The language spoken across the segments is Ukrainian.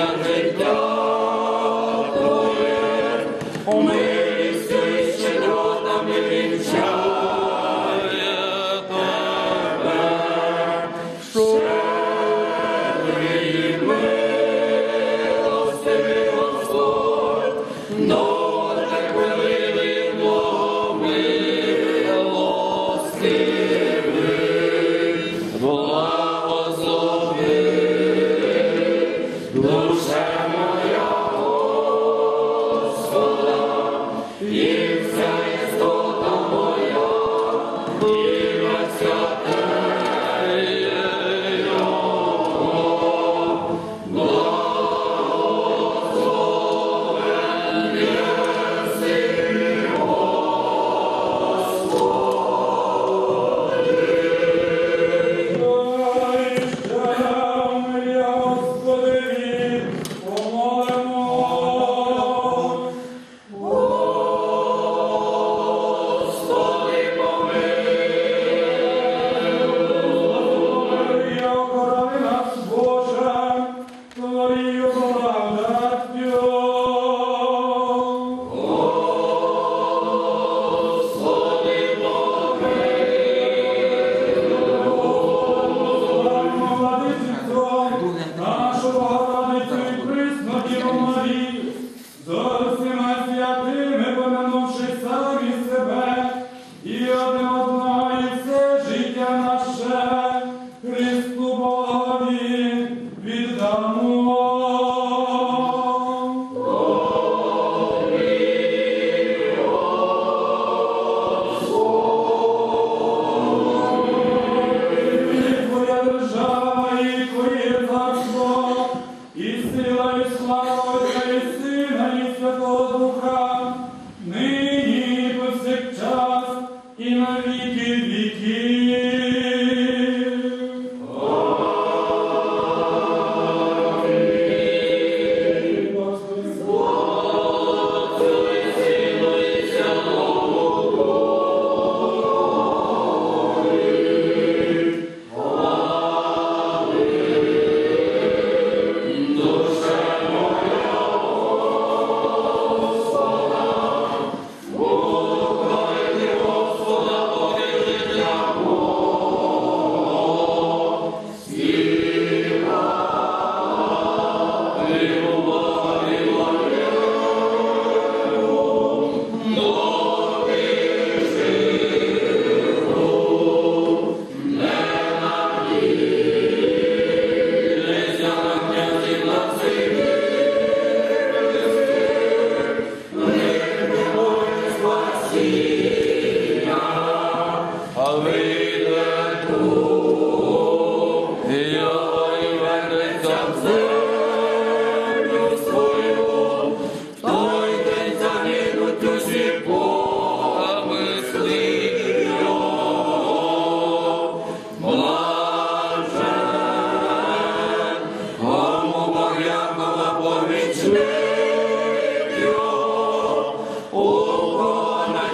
від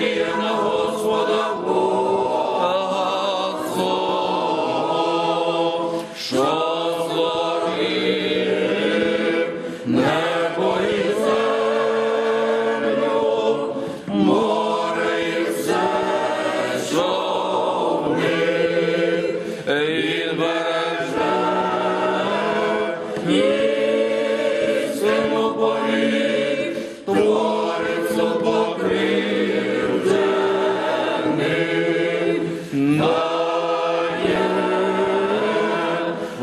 надія на Господа Бога свого, що злорив небо і землю, море і все, що в них, він береже.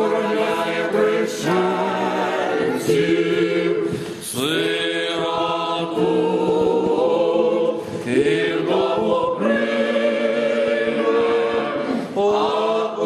охороняє пришельців, сироту вірного прийме, а у